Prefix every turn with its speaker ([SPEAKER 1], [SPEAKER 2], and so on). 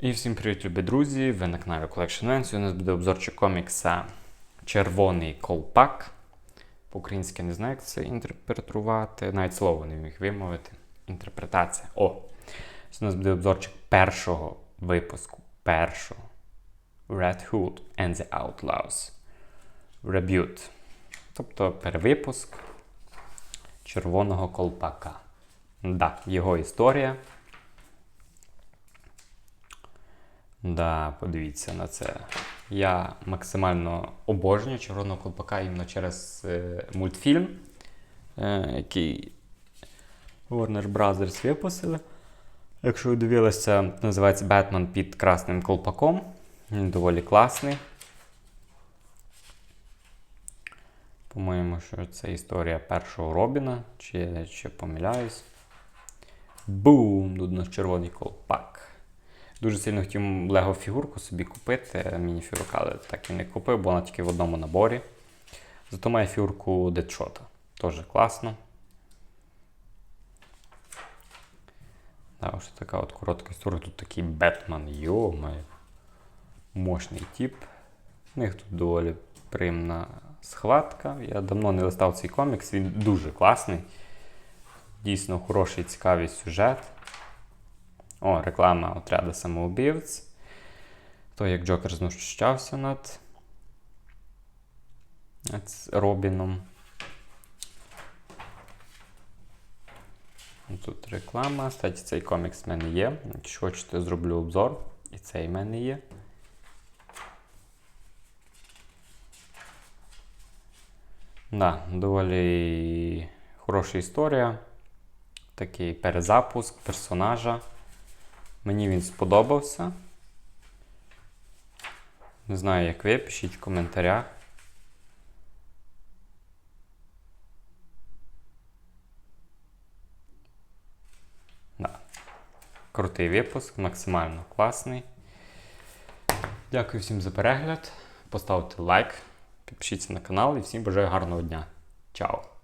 [SPEAKER 1] І всім привіт, любі друзі! Ви на каналі Collection. Сьогодні у нас буде обзорчик комікса Червоний колпак. По-українськи не знаю, як це інтерпретувати. Навіть слово не міг вимовити. Інтерпретація. О! У нас буде обзорчик першого випуску. Першого. Red Hood and the Outlaws. Reboot. Тобто перевипуск червоного колпака. Да, його історія. Да, подивіться на це. Я максимально обожнюю червоного колпака іменно через е, мультфільм, е, який Warner Brothers випустили. Якщо ви дивилися, називається Бетмен під красним колпаком. Він доволі класний. По-моєму, що це історія першого Робіна, чи я ще помиляюсь. Бум! Тут у нас червоний колпак. Дуже сильно хотів Лего фігурку собі купити, міні-фігурку, але так і не купив, бо вона тільки в одному наборі. Зато має фігурку Дедшота. Теж класно. Да, ось така от коротка історія. Тут такий Бетмен, йомає. Мощний тип. У них тут доволі приємна схватка. Я давно не листав цей комікс, він дуже класний. Дійсно хороший, цікавий сюжет. О, реклама отряду самоубивць. То, як Джокер знущався над Робіном. Тут реклама. Кстати, цей комікс в мене є. Якщо хочете, зроблю обзор. І цей в мене є. Да, доволі хороша історія. Такий перезапуск персонажа. Мені він сподобався. Не знаю, як ви, пишіть в коментарях. Да. Крутий випуск, максимально класний. Дякую всім за перегляд. Поставте лайк, підпишіться на канал і всім бажаю гарного дня. Чао!